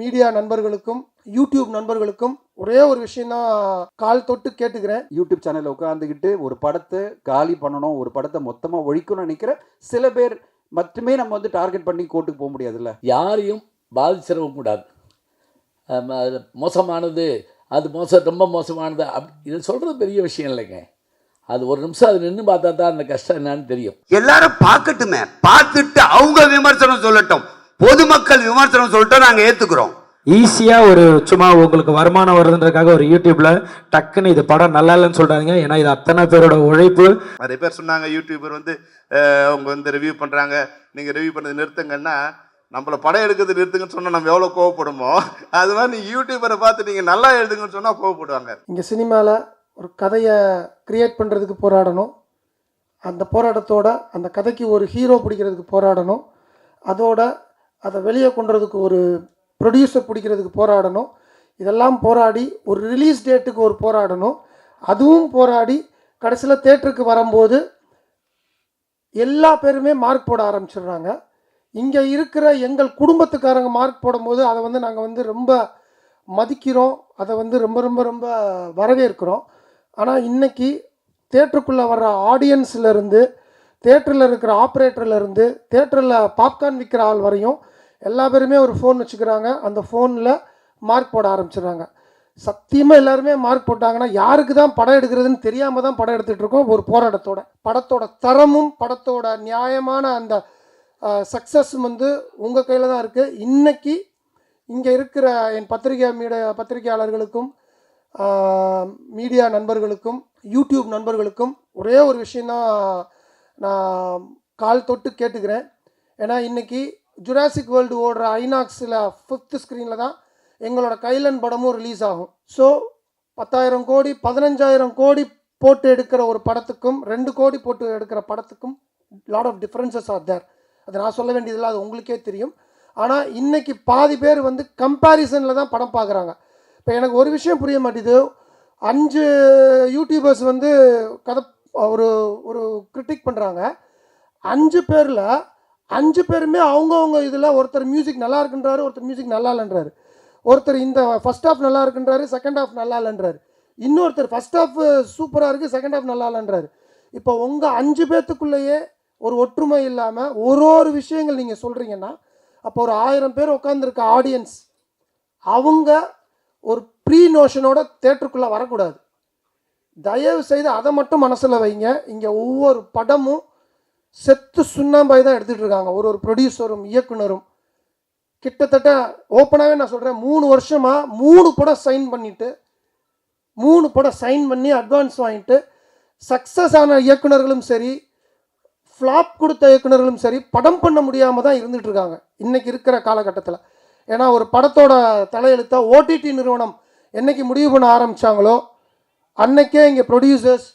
Media நண்பர்களுக்கும் YouTube நண்பர்களுக்கும் ஒரே ஒரு விஷயம்தான் கால் தொட்டு கேட்டுக்கிறேன். யூடியூப் சேனலில் உட்காந்துக்கிட்டு ஒரு படத்தை காலி பண்ணணும் ஒரு படத்தை மொத்தமாக ஒழிக்கணும்னு நினைக்கிற சில பேர் மட்டுமே நம்ம வந்து டார்கெட் பண்ணி கோர்ட்டுக்கு போக முடியாதுல்ல? யாரையும் பாதிச்சிடவும் கூடாது. மோசமானது அது மோசம் ரொம்ப மோசமானது அப் இது சொல்கிறது பெரிய விஷயம் இல்லைங்க. அது ஒரு நிமிஷம் அது நின்று பார்த்தா தான் அந்த கஷ்டம் என்னன்னு தெரியும். எல்லாரும் பார்க்கட்டுமே பார்த்துட்டு அவங்க விமர்சனம் சொல்லட்டும். பொதுமக்கள் விமர்சனம் சொல்லிட்டோம் நாங்க ஏத்துக்கிறோம். ஈஸியா ஒரு சும்மா உங்களுக்கு வருமானம் வருதுன்றதுக்காக ஒரு யூடியூப்ல டக்குன்னு இது படம் நல்லா இல்லைன்னு சொல்றாங்க ஏன்னா இது அத்தனை பேரோட உழைப்பு. நிறைய பேர் சொன்னாங்க யூடியூபர் வந்து அவங்க வந்து ரிவ்யூ பண்ணுறாங்க நீங்கள் ரிவ்யூ பண்ணது நிறுத்துங்கன்னா நம்மள படம் எடுக்கிறது நிறுத்துங்கன்னு சொன்னால் நம்ம எவ்வளோ கோவப்படுமோ? அது மாதிரி நீங்கள் யூடியூபரை பார்த்து நீங்கள் நல்லா எழுதுங்கன்னு சொன்னால் கோவப்படுவாங்க. இங்கே சினிமாவில் ஒரு கதையை கிரியேட் பண்ணுறதுக்கு போராடணும். அந்த போராட்டத்தோட அந்த கதைக்கு ஒரு ஹீரோ பிடிக்கிறதுக்கு போராடணும். அதோட அதை வெளியே கொண்டுறதுக்கு ஒரு ப்ரொடியூசர் பிடிக்கிறதுக்கு போராடணும். இதெல்லாம் போராடி ஒரு ரிலீஸ் டேட்டுக்கு ஒரு போராடணும். அதுவும் போராடி கடைசியில் தேட்டருக்கு வரும்போது எல்லா பேருமே மார்க் போட ஆரம்பிச்சிடுறாங்க. இங்கே இருக்கிற எங்கள் குடும்பத்துக்காரங்க மார்க் போடும்போது அதை வந்து நாங்கள் வந்து ரொம்ப மதிக்கிறோம். அதை வந்து ரொம்ப ரொம்ப ரொம்ப வரவேற்கிறோம். ஆனால் இன்னைக்கு தேட்டருக்குள்ளே வர்ற ஆடியன்ஸ்லேருந்து தேட்டரில் இருக்கிற ஆப்ரேட்டர்லேருந்து தேட்டரில் பாப்கார்ன் விற்கிற ஆள் வரையும் எல்லா பேருமே ஒரு ஃபோன் வச்சுக்கிறாங்க. அந்த ஃபோனில் மார்க் போட ஆரம்பிச்சிடுறாங்க. சத்தியமாக எல்லாருமே மார்க் போட்டாங்கன்னா யாருக்கு தான் படம் எடுக்கிறதுன்னு தெரியாமல் தான் படம் எடுத்துகிட்டு இருக்கோம்? ஒரு போராட்டத்தோட. படத்தோட தரமும் படத்தோட நியாயமான அந்த சக்ஸஸும் வந்து உங்கள் கையில் தான் இருக்குது இன்றைக்கி இங்கே இருக்கிற என் பத்திரிகை மீடியா பத்திரிகையாளர்களுக்கும் மீடியா நண்பர்களுக்கும் யூடியூப் நண்பர்களுக்கும் ஒரே ஒரு விஷயந்தான் நான் கால் தொட்டு கேட்டுக்கிறேன். ஏன்னா இன்றைக்கி ஜுராசிக் வேர்ல்டு ஓடுற ஐநாக்ஸில் ஃபிஃப்த் ஸ்க்ரீனில் தான் எங்களோட கைலன் படமும் ரிலீஸ் ஆகும். ஸோ பத்தாயிரம் கோடி பதினஞ்சாயிரம் கோடி போட்டு எடுக்கிற ஒரு படத்துக்கும் ரெண்டு கோடி போட்டு எடுக்கிற படத்துக்கும் lot of differences are there அது நான் சொல்ல வேண்டியதில்லை அது உங்களுக்கே தெரியும். ஆனால் இன்றைக்கி பாதி பேர் வந்து கம்பேரிசனில் தான் படம் பார்க்குறாங்க. இப்போ எனக்கு ஒரு விஷயம் புரிய மாட்டேது. அஞ்சு யூடியூபர்ஸ் வந்து கதை ஒரு ஒரு கிரிட்டிக் பண்ணுறாங்க அஞ்சு பேரில் அஞ்சு பேருமே அவங்கவுங்க இதில் ஒருத்தர் மியூசிக் நல்லா இருக்குன்றாரு ஒருத்தர் மியூசிக் நல்லா இல்லைன்றாரு. ஒருத்தர் இந்த ஃபர்ஸ்ட் ஹாஃப் நல்லா இருக்குன்றாரு செகண்ட் ஹாஃப் நல்லா இல்லைன்றாரு. இன்னொருத்தர் ஃபர்ஸ்ட் ஹாஃப் சூப்பராக இருக்குது செகண்ட் ஹாஃப் நல்லா இல்லைன்றாரு. இப்போ உங்கள் அஞ்சு பேர்த்துக்குள்ளேயே ஒரு ஒற்றுமை இல்லாமல் ஒரு ஒரு விஷயங்கள் நீங்கள் சொல்கிறீங்கன்னா அப்போ ஒரு ஆயிரம் பேர் உட்காந்துருக்க ஆடியன்ஸ் அவங்க ஒரு ப்ரீ நோஷனோட தேட்டருக்குள்ளே வரக்கூடாது. தயவு செய்து அதை மட்டும் மனசில் வைங்க. இங்கே ஒவ்வொரு படமும் செத்து சுண்ணாம்பாய் தான் எடுத்துகிட்டு இருக்காங்க. ஒரு ஒரு ப்ரொடியூசரும் இயக்குனரும். கிட்டத்தட்ட ஓப்பனாகவே நான் சொல்கிறேன் மூணு வருஷமாக மூணு படம் சைன் பண்ணிவிட்டு மூணு படம் சைன் பண்ணி அட்வான்ஸ் வாங்கிட்டு சக்ஸஸ் ஆன இயக்குனர்களும் சரி ஃப்ளாப் கொடுத்த இயக்குனர்களும் சரி படம் பண்ண முடியாமல் தான் இருந்துகிட்ருக்காங்க இன்றைக்கி இருக்கிற காலகட்டத்தில். ஏன்னா ஒரு படத்தோட தலையெழுத்தை ஓடிடி நிறுவனம் என்னைக்கு முடிவு பண்ண ஆரம்பித்தாங்களோ அன்னைக்கே இங்கே ப்ரொடியூசர்ஸ்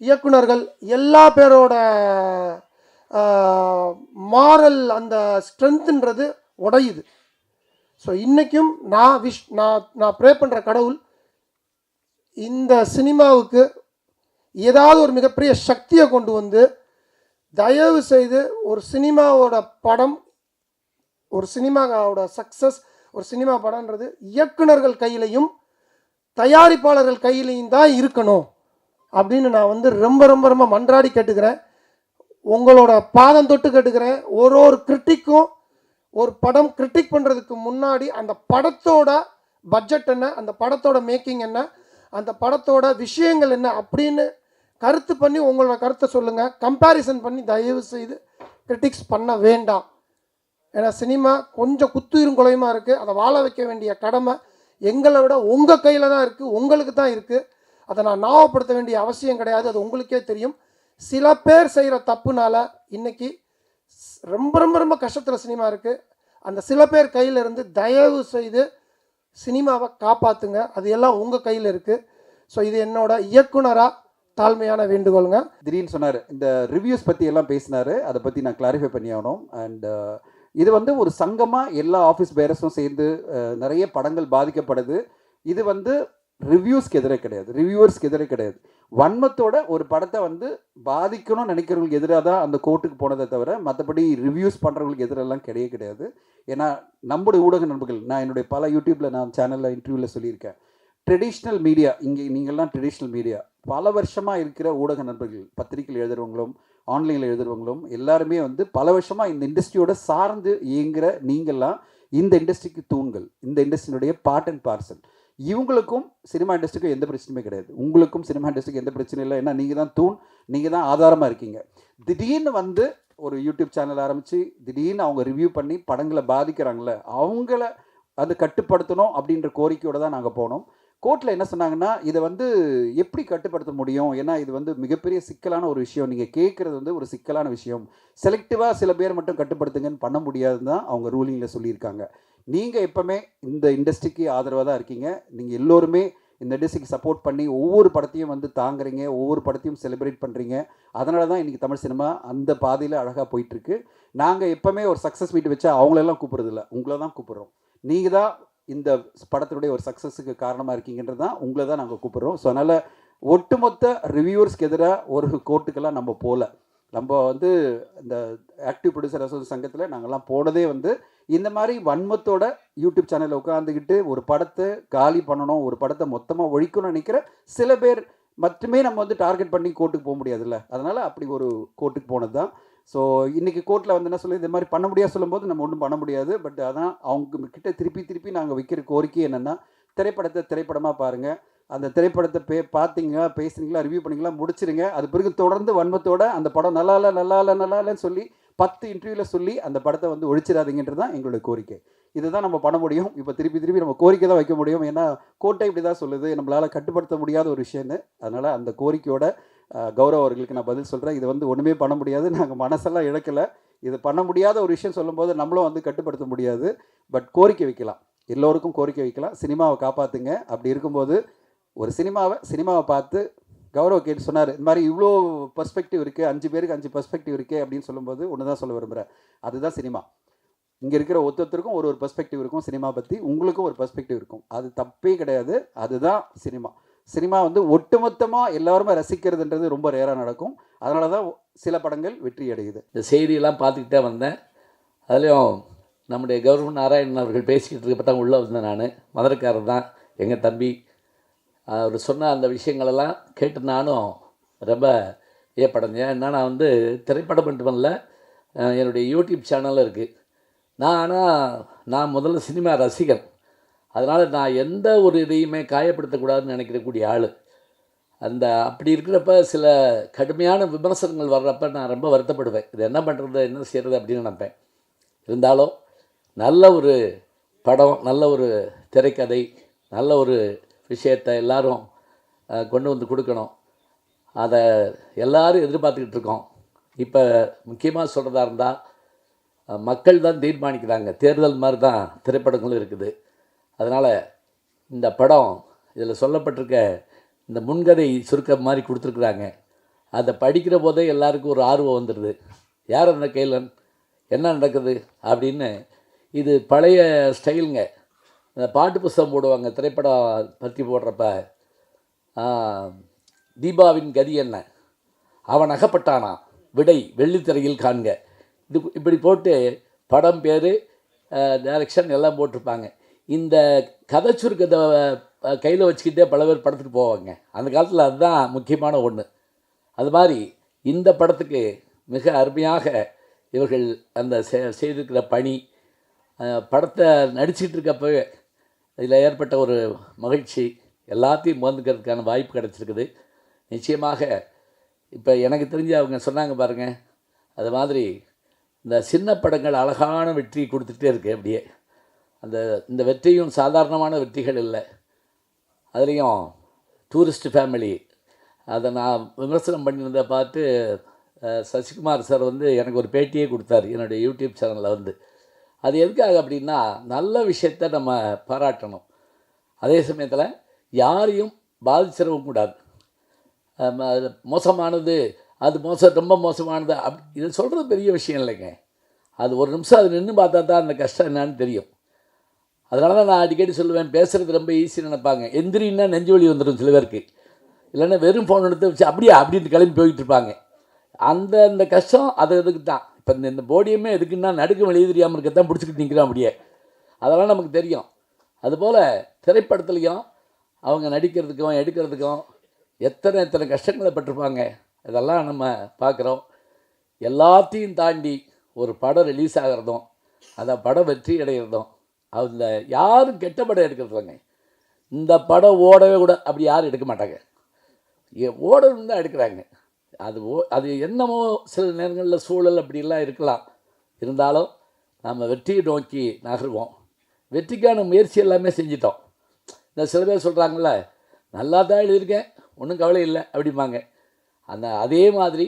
இயக்குனர்கள் எல்லா பேரோட மாரல் அந்த ஸ்ட்ரென்த்துன்றது உடையுது. ஸோ இன்றைக்கும் நான் விஷ் நான் நான் ப்ரே பண்ணுற கடவுள் இந்த சினிமாவுக்கு ஏதாவது ஒரு மிகப்பெரிய சக்தியை கொண்டு வந்து தயவு செய்து ஒரு சினிமாவோட படம் ஒரு சினிமாவோட சக்ஸஸ் ஒரு சினிமா படம்ன்றது இயக்குனர்கள் கையிலையும் தயாரிப்பாளர்கள் கையிலையும் தான் இருக்கணும் அப்படின்னு நான் வந்து ரொம்ப ரொம்ப ரொம்ப மன்றாடி கேட்டுக்கிறேன். உங்களோட பாதம் தொட்டு கேட்டுக்கிறேன். ஒரு ஒரு கிரிட்டிக்கும் ஒரு படம் கிரிட்டிக் பண்ணுறதுக்கு முன்னாடி அந்த படத்தோட பட்ஜெட் என்ன அந்த படத்தோட மேக்கிங் என்ன அந்த படத்தோட விஷயங்கள் என்ன அப்படின்னு கருத்து பண்ணி உங்களோட கருத்தை சொல்லுங்கள் கம்பேரிசன் பண்ணி தயவு செய்து கிரிட்டிக்ஸ் பண்ண வேண்டாம். ஏன்னா சினிமா கொஞ்சம் குத்துயிரும் குலையுமா இருக்குது அதை வாழ வைக்க வேண்டிய கடமை எங்களை விட உங்கள் கையில் தான் இருக்குது உங்களுக்கு தான் இருக்குது அதை நான் ஞாபகப்படுத்த வேண்டிய அவசியம் கிடையாது. அது உங்களுக்கே தெரியும். சில பேர் செய்கிற தப்புனால இன்னைக்கு ஸ்- ரொம்ப ரொம்ப ரொம்ப கஷ்டத்தில் சினிமா இருக்குது அந்த சில பேர் கையில் இருந்து தயவு செய்து சினிமாவை காப்பாற்றுங்க அது எல்லாம் உங்கள் கையில் இருக்குது ஸோ இது என்னோட இயக்குனராக தாழ்மையான வேண்டுகோளுங்க. திடீர்னு சொன்னார். இந்த ரிவ்யூஸ் பற்றி எல்லாம் பேசினாரு. அதை பற்றி நான் கிளாரிஃபை பண்ணி ஆகணும். அண்ட் uh, இது வந்து ஒரு சங்கமாக எல்லா ஆஃபீஸ் பேரஸும் சேர்ந்து uh, நிறைய படங்கள் பாதிக்கப்படுது. இது வந்து ரிவ்யூஸ்க்கு எதிரே கிடையாது. ரிவ்யூவர்ஸ்க்கு எதிரே கிடையாது. வன்மத்தோட ஒரு படத்தை வந்து பாதிக்கணும்னு நினைக்கிறவங்களுக்கு எதிராக தான் அந்த கோர்ட்டுக்கு போனதை தவிர மற்றபடி ரிவ்யூஸ் பண்ணுறவங்களுக்கு எதிரெல்லாம் கிடையவே கிடையாது. ஏன்னா நம்முடைய ஊடக நண்பர்கள் நான் என்னுடைய பல யூடியூப்பில் நான் சேனலில் இன்டர்வியூவில் சொல்லியிருக்கேன். ட்ரெடிஷ்னல் மீடியா இங்கே நீங்கள்லாம் ட்ரெடிஷ்னல் மீடியா பல வருஷமாக இருக்கிற ஊடக நண்பர்கள் பத்திரிகையில் எழுதுறவங்களும் ஆன்லைனில் எழுதுறவங்களும் எல்லாருமே வந்து பல வருஷமாக இந்த இண்டஸ்ட்ரியோட சார்ந்து இயங்குகிற நீங்கள்லாம் இந்த இண்டஸ்ட்ரிக்கு தூண்கள். இந்த இண்டஸ்ட்ரியினுடைய பார்ட் அண்ட் பார்சல் இவங்களுக்கும் சினிமா இண்டஸ்ட்ரிக்கும் எந்த பிரச்சனையுமே கிடையாது. உங்களுக்கும் சினிமா இண்டஸ்ட்ரிக்கு எந்த பிரச்சனையும் இல்லை. ஏன்னா நீங்கள் தான் தூண் நீங்கள் தான் ஆதாரமாக இருக்கீங்க. திடீர்னு வந்து ஒரு யூடியூப் சேனல் ஆரம்பித்து திடீர்னு அவங்க ரிவ்யூ பண்ணி படங்களை பாதிக்கிறாங்கள அவங்கள அது கட்டுப்படுத்தணும் அப்படின்ற கோரிக்கையோடு தான் நாங்கள் போனோம். கோர்ட்டில் என்ன சொன்னாங்கன்னா இதை வந்து எப்படி கட்டுப்படுத்த முடியும்? ஏன்னா இது வந்து மிகப்பெரிய சிக்கலான ஒரு விஷயம். நீங்கள் கேட்குறது வந்து ஒரு சிக்கலான விஷயம். செலக்டிவாக சில பேர் மட்டும் கட்டுப்படுத்துங்கன்னு பண்ண முடியாதுன்னு தான் அவங்க ரூலிங்கில் சொல்லியிருக்காங்க. நீங்கள் எப்போவுமே இந்த இண்டஸ்ட்ரிக்கு ஆதரவாக தான் இருக்கீங்க. நீங்கள் எல்லோருமே இந்த இண்டஸ்ட்ரிக்கு சப்போர்ட் பண்ணி ஒவ்வொரு படத்தையும் வந்து தாங்குறீங்க ஒவ்வொரு படத்தையும் செலிப்ரேட் பண்ணுறீங்க அதனால தான் இன்றைக்கி தமிழ் சினிமா அந்த பாதையில் அழகாக போயிட்டுருக்கு. நாங்கள் எப்போவுமே ஒரு சக்ஸஸ் மீட் வச்சா அவங்களெல்லாம் கூப்பிட்றதில்ல உங்களை தான் கூப்பிட்றோம். நீங்கள் தான் இந்த படத்தினுடைய ஒரு சக்ஸஸுக்கு காரணமாக இருக்கீங்கன்றது தான் உங்களை தான் நாங்கள் கூப்பிட்றோம். ஸோ அதனால் ஒட்டுமொத்த ரிவ்யூவர்ஸ்க்கு எதிராக ஒரு கோர்ட்டுக்கெல்லாம் நம்ம போகல நம்ம வந்து இந்த ஆக்டிவ் ப்ரொடியூசர் அசோசியேஷன் சங்கத்தில் நாங்கள்லாம் போனதே வந்து இந்த மாதிரி வன்மத்தோட யூடியூப் சேனலில் உட்காந்துக்கிட்டு ஒரு படத்தை காலி பண்ணணும் ஒரு படத்தை மொத்தமாக ஒழிக்கணும்னு நினைக்கிற சில பேர் மட்டுமே நம்ம வந்து டார்கெட் பண்ணி கோர்ட்டுக்கு போக முடியாதுல்ல. அதனால் அப்படி ஒரு கோர்ட்டுக்கு போனது தான் ஸோ இன்றைக்கி கோர்ட்டில் வந்து என்ன சொல்லி இந்த மாதிரி பண்ண முடியாது சொல்லும்போது நம்ம ஒன்றும் பண்ண முடியாது. பட் அதான் அவங்க கிட்ட திருப்பி திருப்பி நாங்கள் வைக்கிற கோரிக்கை என்னென்னா திரைப்படத்தை திரைப்படமாக பாருங்கள் அந்த திரைப்படத்தை பே பார்த்தீங்க பேசுனீங்களா ரிவ்யூ பண்ணிங்களா முடிச்சிருங்க. அது பிறகு தொடர்ந்து வன்மத்தோட அந்த படம் நல்லா இல்லை நல்லா இல்லை நல்லா இல்லைன்னு சொல்லி பத்து இன்டர்வியூவில் சொல்லி அந்த படத்தை வந்து ஒழிச்சிடாதீங்கன்றது தான் எங்களுடைய கோரிக்கை. இதுதான் நம்ம பண்ண முடியும். இப்போ திருப்பி திருப்பி நம்ம கோரிக்கை தான் வைக்க முடியும். ஏன்னா கோட்டை இப்படி தான் சொல்லுது. நம்மளால் கட்டுப்படுத்த முடியாத ஒரு விஷயம்னு. அதனால் அந்த கோரிக்கையோட கௌரவ அவர்களுக்கு நான் பதில் சொல்கிறேன் இது வந்து ஒன்றுமே பண்ண முடியாது. நாங்கள் மனசெல்லாம் இழக்கலை. இது பண்ண முடியாத ஒரு விஷயம் சொல்லும்போது நம்மளும் வந்து கட்டுப்படுத்த முடியாது. பட் கோரிக்கை வைக்கலாம். எல்லோருக்கும் கோரிக்கை வைக்கலாம். சினிமாவை காப்பாற்றுங்க அப்படி இருக்கும்போது ஒரு சினிமாவை சினிமாவை பார்த்து கௌரவ கேட்டு சொன்னார் இந்த மாதிரி இவ்வளோ பர்ஸ்பெக்டிவ் இருக்குது அஞ்சு பேருக்கு அஞ்சு பர்ஸ்பெக்டிவ் இருக்கே அப்படின்னு சொல்லும்போது ஒன்று தான் சொல்ல விரும்புகிறேன் அதுதான் சினிமா. இங்கே இருக்கிற ஒருத்தருக்கும் ஒரு ஒரு பர்ஸ்பெக்டிவ் இருக்கும் சினிமா பற்றி உங்களுக்கும் ஒரு பர்ஸ்பெக்டிவ் இருக்கும். அது தப்பே கிடையாது அதுதான் சினிமா. சினிமா வந்து ஒட்டுமொத்தமாக எல்லாருமே ரசிக்கிறதுன்றது ரொம்ப ரேராக நடக்கும். அதனால தான் சில படங்கள் வெற்றி அடையுது. இந்த செய்தியெல்லாம் பார்த்துக்கிட்டே வந்தேன். அதுலேயும் நம்முடைய கௌரவ நாராயணன் அவர்கள் பேசிக்கிட்டு இருக்கப்ப தான் உள்ளே வந்தேன் நான். மதுரைக்காரர் தான் எங்கள் தம்பி அவர் சொன்ன அந்த விஷயங்களெல்லாம் கேட்டு நானும் ரொம்ப ஏற்படைஞ்சேன் ஏன்னா நான் வந்து திரைப்படம் மட்டுமல்ல அஹ், என்னுடைய யூடியூப் சேனலும் இருக்குது நான் ஆனால் நான் முதல்ல சினிமா ரசிகன். அதனால் நான் எந்த ஒரு இதையுமே காயப்படுத்தக்கூடாதுன்னு நினைக்கிறக்கூடிய ஆள். அந்த அப்படி இருக்கிறப்ப சில கடுமையான விமர்சனங்கள் வர்றப்ப நான் ரொம்ப வருத்தப்படுவேன். இது என்ன பண்ணுறது என்ன செய்கிறது அப்படின்னு நினைப்பேன். இருந்தாலும் நல்ல ஒரு படம் நல்ல ஒரு திரைக்கதை நல்ல ஒரு விஷயத்தை எல்லோரும் கொண்டு வந்து கொடுக்கணும். அதை எல்லோரும் எதிர்பார்த்துக்கிட்டு இருக்கோம். இப்போ முக்கியமாக சொல்கிறதா இருந்தால் மக்கள் தான் தீர்மானிக்கிறாங்க. தேர்தல் மாதிரி தான் திரைப்படங்களும் இருக்குது. அதனால் இந்த படம் இதில் சொல்லப்பட்டிருக்க இந்த முன்கதை சுருக்க மாதிரி கொடுத்துருக்குறாங்க. அதை படிக்கிற போதே எல்லாருக்கும் ஒரு ஆர்வம் வந்துடுது யார் அந்த கைலன் என்ன நடக்குது? அப்படின்னு இது பழைய ஸ்டைலுங்க. இந்த பாட்டு புஸ்தகம் போடுவாங்க திரைப்படம் பற்றி போடுறப்ப. தீபாவின் கதி என்ன? அவன் அகப்பட்டானா? விடை வெள்ளித்திரையில் காண்க. இது இப்படி போட்டு படம் பேர் டைரக்ஷன் எல்லாம் போட்டிருப்பாங்க. இந்த கதை சுருக்கத்தை கையில் வச்சுக்கிட்டே பல பேர் படத்துக்கு போவாங்க. அந்த காலத்தில் அதுதான் முக்கியமான ஒன்று அது மாதிரி இந்த படத்துக்கு மிக அருமையாக இவர்கள் அந்த செ- செய்திருக்கிற பணி படத்தை நடிச்சிட்டு இருக்கப்பவே இதில் ஏற்பட்ட ஒரு மகிழ்ச்சி எல்லாத்தையும் முகந்துக்கிறதுக்கான வாய்ப்பு கிடச்சிருக்குது. நிச்சயமாக இப்போ எனக்கு தெரிஞ்சு அவங்க சொன்னாங்க பாருங்கள் அது மாதிரி இந்த சின்ன படங்கள் அழகான வெற்றி கொடுத்துட்டே இருக்கு அப்படியே. அந்த இந்த வெற்றியும் சாதாரணமான வெற்றிகள் இல்லை. அதுலேயும் டூரிஸ்ட் ஃபேமிலி அதை நான் விமர்சனம் பண்ணியிருந்த பார்த்து சசிகுமார் சார் வந்து எனக்கு ஒரு பேட்டியே கொடுத்தாரு என்னுடைய யூடியூப் சேனலில் வந்து. அது எதுக்காக அப்படின்னா நல்ல விஷயத்த நம்ம பாராட்டணும். அதே சமயத்தில் யாரையும் பாதிச்சிடவும் கூடாது. மோசமானது அது மோசம் ரொம்ப மோசமானது அப் இது சொல்கிறது பெரிய விஷயம் இல்லைங்க. அது ஒரு நிமிஷம் அது நின்று பார்த்தா தான் அந்த கஷ்டம் என்னன்னு தெரியும். அதனால தான் நான் அடிக்கடி சொல்லுவேன் பேசுகிறது ரொம்ப ஈஸின்னு நினைப்பாங்க. எந்திரின்னா நெஞ்சு வலி வந்துடும் சில பேருக்கு. இல்லைன்னா வெறும் ஃபோன் எடுத்து வச்சு அப்படியே அப்படின்ட்டு கிளம்பி போயிட்டு இருப்பாங்க. அந்த அந்த கஷ்டம் அது அதுக்கு தான். இப்போ இந்த இந்த போடியமே எதுக்குன்னா நடுக்கு வெளியே தெரியாமல் இருக்கத்தான் பிடிச்சிக்கிட்டு நிற்கிறோம் அப்படியே. அதெல்லாம் நமக்கு தெரியும். அதுபோல் திரைப்படத்துலையும் அவங்க நடிக்கிறதுக்கும் எடுக்கிறதுக்கும் எத்தனை எத்தனை கஷ்டங்களை பட்டிருப்பாங்க. இதெல்லாம் நம்ம பார்க்குறோம். எல்லாத்தையும் தாண்டி ஒரு படம் ரிலீஸ் ஆகிறதும் அந்த படம் வெற்றி அடைகிறதும் அதில் யாரும் கெட்ட படம் எடுக்கிறதுங்க இந்த படம் ஓடவே கூட அப்படி யாரும் எடுக்க மாட்டாங்க. ஏ- ஓடணும்னு தான் எடுக்கிறாங்க. அது ஓ அது என்னமோ சில நேரங்களில் சூழல் அப்படிலாம் இருக்கலாம். இருந்தாலும் நம்ம வெற்றியை நோக்கி நகர்வோம். வெற்றிக்கான முயற்சி எல்லாமே செஞ்சிட்டோம். இந்த சில பேர் சொல்கிறாங்கள நல்லா தான் எழுதியிருக்கேன் ஒன்றும் கவலை இல்லை அப்படிம்பாங்க. அந்த அதே மாதிரி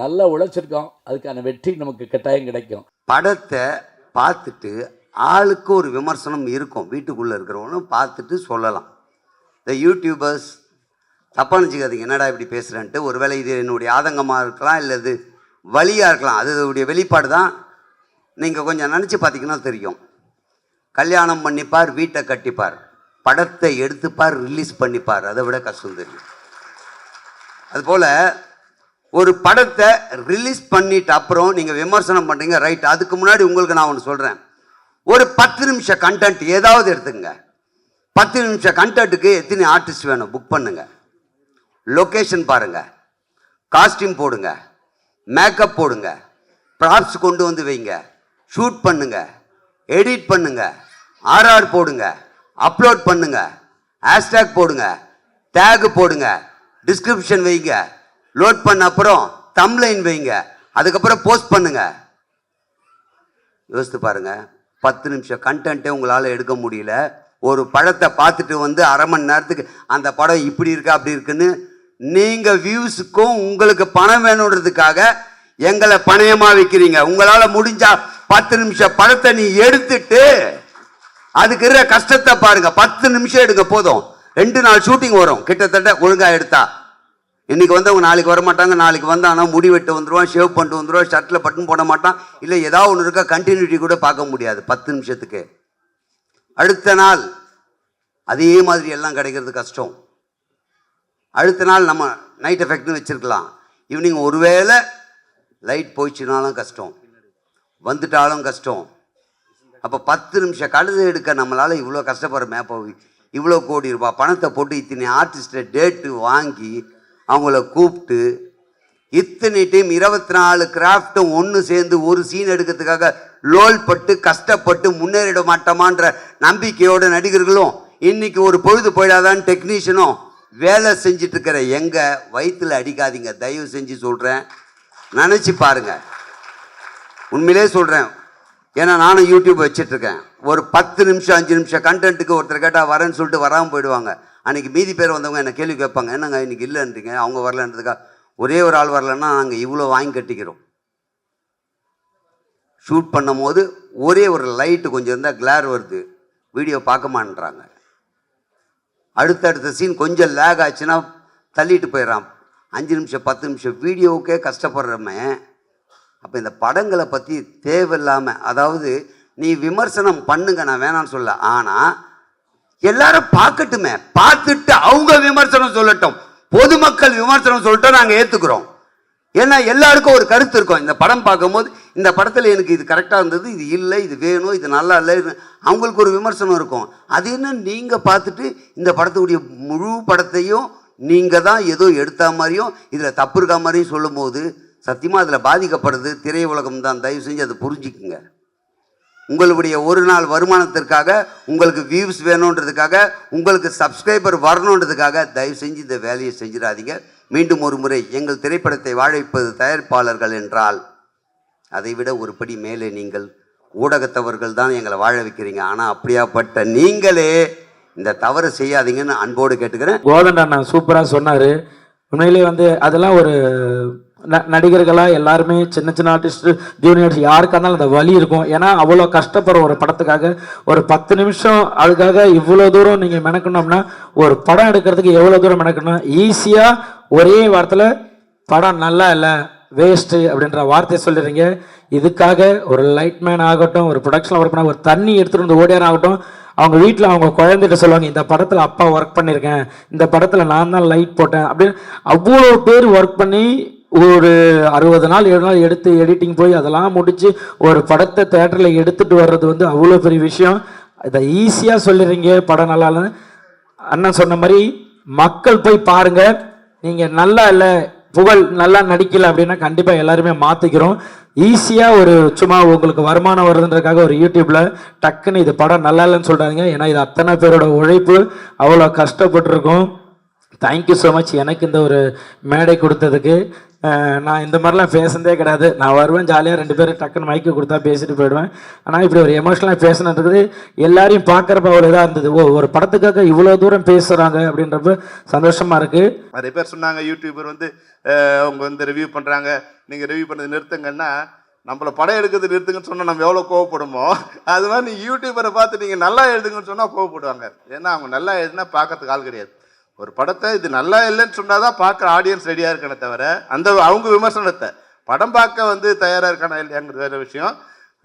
நல்லா உழைச்சிருக்கோம் அதுக்கான வெற்றி நமக்கு கட்டாயம் கிடைக்கும். படத்தை பார்த்துட்டு ஆளுக்கு ஒரு விமர்சனம் இருக்கும் வீட்டுக்குள்ளே இருக்கிறவனும் பார்த்துட்டு சொல்லலாம். இந்த யூடியூபர்ஸ் தப்பாக நினச்சிக்காதீங்க. என்னடா இப்படி பேசுகிறேன்ட்டு ஒருவேளை இது என்னுடைய ஆதங்கமாக இருக்கலாம் இல்லை இது வழியாக இருக்கலாம். அது இதோடைய வெளிப்பாடு தான். நீங்கள் கொஞ்சம் நினச்சி பார்த்தீங்கன்னா தெரியும். கல்யாணம் பண்ணிப்பார் வீட்டை கட்டிப்பார். படத்தை எடுத்துப்பார் ரிலீஸ் பண்ணிப்பார். அதை விட கஷ்டம் தெரியும். அதுபோல் ஒரு படத்தை ரிலீஸ் பண்ணிட்டு அப்புறம் நீங்கள் விமர்சனம் பண்ணுறீங்க ரைட் அதுக்கு முன்னாடி உங்களுக்கு நான் ஒன்று சொல்கிறேன் ஒரு பத்து நிமிஷம் கண்டென்ட் ஏதாவது எடுத்துங்க பத்து நிமிஷம் கண்டென்ட்டுக்கு எத்தனை ஆர்டிஸ்ட் வேணும்? புக் பண்ணுங்கள் லொக்கேஷன் பாருங்கள் காஸ்டியூம் போடுங்க. மேக்கப் போடுங்க. ப்ராப்ஸ் கொண்டு வந்து வைங்க. ஷூட் பண்ணுங்க. எடிட் பண்ணுங்க. ஆர்ஆர் போடுங்க. அப்லோட் பண்ணுங்க. ஹேஷ்டேக் போடுங்க. டேக் போடுங்க. டிஸ்கிரிப்ஷன் வைங்க. லோட் பண்ண அப்புறம் தம்லைன் வைங்க. அதுக்கப்புறம் போஸ்ட் பண்ணுங்க. யோசித்து பாருங்க. பத்து நிமிஷம் கண்டென்ட்டே உங்களால் எடுக்க முடியல. ஒரு படத்தை பார்த்துட்டு வந்து அரை மணி நேரத்துக்கு அந்த படம் இப்படி இருக்கா அப்படி இருக்குன்னு நீங்கள் வியூஸுக்கும் உங்களுக்கு பணம் வேணுன்றதுக்காக எங்களை பணயமாக விற்கிறீங்க உங்களால் முடிஞ்சா பத்து நிமிஷம் பணத்தை நீ எடுத்துட்டு அதுக்கு இருக்கிற கஷ்டத்தை பாருங்க. பத்து நிமிஷம் எடுங்க போதும். ரெண்டு நாள் ஷூட்டிங் வரும். கிட்டத்தட்ட ஒழுங்காக எடுத்தா. இன்னைக்கு வந்தவங்க நாளைக்கு வர மாட்டாங்க நாளைக்கு வந்தானா முடி வெட்டு வந்துடுவோம் ஷேவ் பண்ணிட்டு வந்துருவான் ஷர்ட்டில் பட்டன் போட மாட்டான். இல்லை ஏதாவது ஒன்று இருக்கா கண்டினியூட்டி கூட பார்க்க முடியாது. பத்து நிமிஷத்துக்கு. அடுத்த நாள் அதே மாதிரி எல்லாம் கிடைக்கிறது கஷ்டம். அடுத்த நாள் நம்ம நைட் எஃபெக்ட்னு வச்சுருக்கலாம். ஈவினிங் ஒருவேளை லைட் போயிடுச்சுனாலும் கஷ்டம். வந்துட்டாலும் கஷ்டம். அப்போ பத்து நிமிஷம் கழுது எடுக்க நம்மளால் இவ்வளோ கஷ்டப்படுறோமே அப்போ இவ்வளோ கோடி ரூபாய் பணத்தை போட்டு இத்தனை ஆர்டிஸ்ட்டை டேட்டு வாங்கி அவங்கள கூப்பிட்டு இத்தனை டைம் இருபத்தி நாலு கிராஃப்ட்டும் ஒன்று சேர்ந்து ஒரு சீன் எடுக்கிறதுக்காக லோல் பட்டு கஷ்டப்பட்டு முன்னேறிட மாட்டோமான்ற நம்பிக்கையோட நடிகர்களும் இன்னைக்கு ஒரு பொழுது போயிடாதான்னு டெக்னீஷியனும் வேலை செஞ்சுட்டு இருக்கிற எங்க வயிற்றுல அடிக்காதீங்க. தயவு செஞ்சு சொல்கிறேன் நினச்சி பாருங்க. உண்மையிலே சொல்கிறேன் ஏன்னா நானும் யூடியூப் வச்சிட்ருக்கேன். ஒரு பத்து நிமிஷம் அஞ்சு நிமிஷம் கண்டென்ட்டுக்கு ஒருத்தர் கேட்டால் வரேன்னு சொல்லிட்டு வராமல் போயிடுவாங்க. அன்றைக்கி மீதி பேர் வந்தவங்க என்னை கேள்வி கேட்பாங்க என்னங்க இன்றைக்கி இல்லைன்றீங்க? அவங்க வரலன்றதுக்கா? ஒரே ஒரு ஆள் வரலன்னா நாங்கள் இவ்வளோ வாங்கி கட்டிக்கிறோம். ஷூட் பண்ணும் போது ஒரே ஒரு லைட்டு கொஞ்சம் இருந்தால் கிளார் வருது. வீடியோ பார்க்கமான்றாங்க அடுத்தடுத்த சீன் கொஞ்சம் லேக் ஆச்சுன்னா தள்ளிட்டு போயிடறான். அஞ்சு நிமிஷம் பத்து நிமிஷம் வீடியோவுக்கே கஷ்டப்படுறமே அப்போ இந்த படங்களை பற்றி தேவையில்லாமல் அதாவது நீ விமர்சனம் பண்ணுங்க நான் வேணாம்னு சொல்ல. ஆனால் எல்லாரும் பார்க்கட்டுமே. பார்த்துட்டு அவங்க விமர்சனம் சொல்லட்டும். பொதுமக்கள் விமர்சனம் சொல்லிட்டோம் நாங்கள் ஏற்றுக்கிறோம் ஏன்னா எல்லாருக்கும் ஒரு கருத்து இருக்கும். இந்த படம் பார்க்கும்போது இந்த படத்தில் எனக்கு இது கரெக்டாக இருந்தது இது இல்லை இது வேணும் இது நல்லா இல்லை அவங்களுக்கு ஒரு விமர்சனம் இருக்கும். அது என்ன நீங்கள் பார்த்துட்டு இந்த படத்துடைய முழு படத்தையும் நீங்கள் தான் ஏதோ எடுத்த மாதிரியும் இதில் தப்பு இருக்கா மாதிரியும் சொல்லும்போது சத்தியமாக அதில் பாதிக்கப்படுறது திரையுலகம் தான். தயவு செஞ்சு அதை புரிஞ்சுக்குங்க. உங்களுடைய ஒரு நாள் வருமானத்திற்காக உங்களுக்கு வியூஸ் வேணுன்றதுக்காக உங்களுக்கு சப்ஸ்கிரைபர் வரணுன்றதுக்காக தயவு செஞ்சு இந்த வேலையை செஞ்சிடாதீங்க. மீண்டும் ஒரு முறை எங்கள் திரைப்படத்தை வாழ வைப்பது தயாரிப்பாளர்கள் என்றால் அதைவிட ஒரு படி மேலே நீங்கள் ஊடகத்தவர்கள் தான் எங்களை வாழ வைக்கிறீங்க. ஆனால் அப்படியாப்பட்ட நீங்களே இந்த தவறு செய்யாதீங்கன்னு அன்போடு கேட்டுக்கிறேன். கோதண்டா நான் சூப்பராக சொன்னார். உண்மையிலே வந்து அதெல்லாம் ஒரு நடிகர்களாக எல்லாருமே சின்ன சின்ன ஆர்டிஸ்ட் ஜூனியர்ஸ் யாருக்கா இருந்தாலும் அந்த வழி இருக்கும். ஏன்னா அவ்வளோ கஷ்டப்படுற ஒரு படத்துக்காக ஒரு பத்து நிமிஷம் அதுக்காக இவ்வளோ தூரம் நீங்கள் மெனக்கணும்னா ஒரு படம் எடுக்கிறதுக்கு எவ்வளோ தூரம் மெனக்கணும் ஈஸியாக ஒரே வாரத்தில் படம் நல்லா இல்லை வேஸ்ட்டு அப்படின்ற வார்த்தையை சொல்லிடுறீங்க. இதுக்காக ஒரு லைட்மேன் ஆகட்டும் ஒரு ப்ரொடக்ஷனில் ஒர்க் பண்ண ஒரு தண்ணி எடுத்துகிட்டு வந்து ஓடியார் ஆகட்டும் அவங்க வீட்டில் அவங்க குழந்தைகிட்ட சொல்லுவாங்க இந்த படத்தில் அப்பா ஒர்க் பண்ணியிருக்கேன் இந்த படத்தில் நான் தான் லைட் போட்டேன் அப்படின்னு அவ்வளோ பேர் ஒர்க் பண்ணி ஒரு அறுபது நாள் ஏழு நாள் எடுத்து எடிட்டிங் போய் அதெல்லாம் முடிச்சு ஒரு படத்தை தேட்டரில் எடுத்துட்டு வர்றது வந்து அவ்வளோ பெரிய விஷயம். இதை ஈஸியாக சொல்லிடுறீங்க படம் நல்லா இல்லைன்னு. அண்ணன் சொன்ன மாதிரி மக்கள் போய் பாருங்க. நீங்கள் நல்லா இல்லை புகழ் நல்லா நடிக்கல அப்படின்னா கண்டிப்பாக எல்லாருமே மாற்றிக்கிறோம் ஈஸியாக ஒரு சும்மா உங்களுக்கு வருமானம் வருதுன்றதுக்காக ஒரு யூடியூப்பில் டக்குன்னு இது படம் நல்லா இல்லைன்னு சொல்கிறாங்க ஏன்னா இது அத்தனை பேரோட உழைப்பு. அவ்வளோ கஷ்டப்பட்டிருக்கோம். தேங்க்யூ ஸோ மச் எனக்கு இந்த ஒரு மேடை கொடுத்ததுக்கு நான் இந்த மாதிரிலாம் பேசுனதே கிடையாது. நான் வருவேன் ஜாலியாக ரெண்டு பேரும் டக்குன்னு மைக்கு கொடுத்தா பேசிட்டு போயிடுவேன். ஆனால் இப்படி ஒரு எமோஷனலாக பேசினது எல்லாரையும் பார்க்குறப்ப அவ்வளோ இதாக இருந்தது. ஓ ஒரு படத்துக்காக இவ்வளோ தூரம் பேசுகிறாங்க அப்படின்றப்ப சந்தோஷமாக இருக்குது நிறைய பேர் சொன்னாங்க யூடியூபர் வந்து அவங்க வந்து ரிவ்யூ பண்ணுறாங்க நீங்கள் ரிவ்யூ பண்ணது நிறுத்துங்கன்னா நம்மள படம் எடுக்கிறது நிறுத்துங்கன்னு சொன்னால் நம்ம எவ்வளோ கோவப்படுமோ அது மாதிரி நீ யூடியூபரை பார்த்து நீங்கள் நல்லா எழுதுங்கன்னு சொன்னால் கோவப்படுவாங்க. ஏன்னா அவங்க நல்லா எழுதுனா பார்க்கறதுக்கு ஆள் கிடையாது. ஒரு படத்தை இது நல்லா இல்லைன்னு சொன்னால் தான் பார்க்குற ஆடியன்ஸ் ரெடியாக இருக்கணும் தவிர அந்த அவங்க விமர்சனத்தை படம் பார்க்க வந்து தயாராக இருக்கானா இல்லையாங்கிறது வேறு விஷயம்.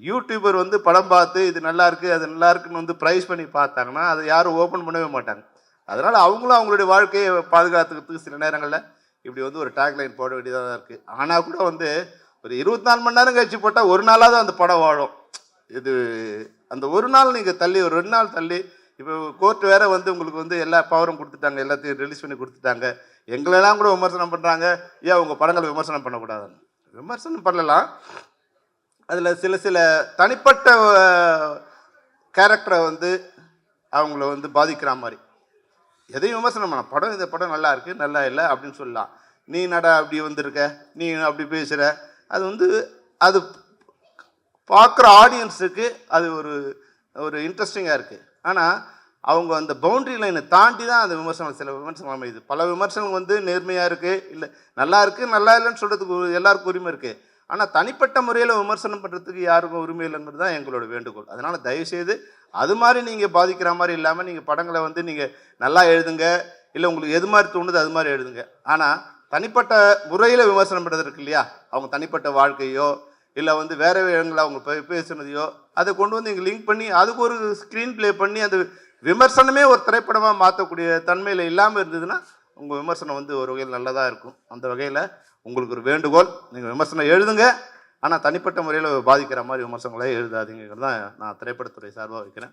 யூடியூபர் வந்து படம் பார்த்து இது நல்லா இருக்குது அது நல்லா இருக்குன்னு வந்து ப்ரைஸ் பண்ணி பார்த்தாங்கன்னா அதை யாரும் ஓப்பன் பண்ணவே மாட்டாங்க. அதனால் அவங்களும் அவங்களுடைய வாழ்க்கையை பாதுகாத்துக்கிறதுக்கு சில நேரங்களில் இப்படி வந்து ஒரு டேக்லைன் போட வேண்டியதாக தான் இருக்குது ஆனால் கூட வந்து ஒரு இருபத்தி நாலு மணி நேரம் கழிச்சு போட்டால் ஒரு நாளாவது அந்த படம் வாழும். இது அந்த ஒரு நாள் நீங்கள் தள்ளி ஒரு ரெண்டு நாள் தள்ளி இப்போ கோர்ட் வேற வந்து உங்களுக்கு வந்து எல்லா பவரும் கொடுத்துட்டாங்க எல்லாத்தையும் ரிலீஸ் பண்ணி கொடுத்துட்டாங்க. எங்களெல்லாம் கூட விமர்சனம் பண்ணுறாங்க ஏன் உங்கள் படங்களை விமர்சனம் பண்ணக்கூடாதுன்னு? விமர்சனம் பண்ணலாம். அதில் சில சில தனிப்பட்ட கேரக்டரை வந்து அவங்கள வந்து பாதிக்கிற மாதிரி. எதையும் விமர்சனம் பண்ண படம் இந்த படம் நல்லா இருக்குது நல்லா இல்லை அப்படின்னு சொல்லலாம். நீ நட அப்படி வந்திருக்க? நீ அப்படி பேசுகிற அது வந்து அது பார்க்குற ஆடியன்ஸுக்கு அது ஒரு ஒரு இன்ட்ரெஸ்டிங்காக இருக்குது ஆனால் அவங்க அந்த பவுண்டரி லைனை தாண்டி தான் அந்த விமர்சனம் சில விமர்சனம் அமையுது. பல விமர்சனம் வந்து நேர்மையாக இருக்குது இல்லை நல்லா இருக்குது நல்லா இல்லைன்னு சொல்கிறதுக்கு ஒரு- எல்லாருக்கும் உரிமை இருக்குது ஆனால் தனிப்பட்ட முறையில் விமர்சனம் பண்ணுறதுக்கு யாருக்கும் உரிமை இல்லைங்கிறது தான் எங்களோட வேண்டுகோள். அதனால் தயவுசெய்து அது மாதிரி நீங்கள் பாதிக்கிற மாதிரி இல்லாமல் நீங்கள் படங்களை வந்து நீங்கள் நல்லா எழுதுங்க இல்லை உங்களுக்கு எது மாதிரி தோணுது அது மாதிரி எழுதுங்க. ஆனால் தனிப்பட்ட முறையில் விமர்சனம் பண்ணுறது இருக்கு இல்லையா? அவங்க தனிப்பட்ட வாழ்க்கையோ இல்லை வந்து வேறு இடங்களில் அவங்க பேசுனதையோ அதை கொண்டு வந்து இங்கே லிங்க் பண்ணி அதுக்கு ஒரு ஸ்க்ரீன் ப்ளே பண்ணி அந்த விமர்சனமே ஒரு திரைப்படமாக மாற்றக்கூடிய தன்மையில் இல்லாமல் இருந்ததுன்னா உங்கள் விமர்சனம் வந்து ஒரு வகையில் நல்லதாக இருக்கும். அந்த வகையில் உங்களுக்கு ஒரு வேண்டுகோள். நீங்கள் விமர்சனம் எழுதுங்க. ஆனால் தனிப்பட்ட முறையில் பாதிக்கிற மாதிரி விமர்சனங்களே எழுதாதீங்கிறது தான் நான் திரைப்படத்துறை சார்பாக வைக்கிறேன்.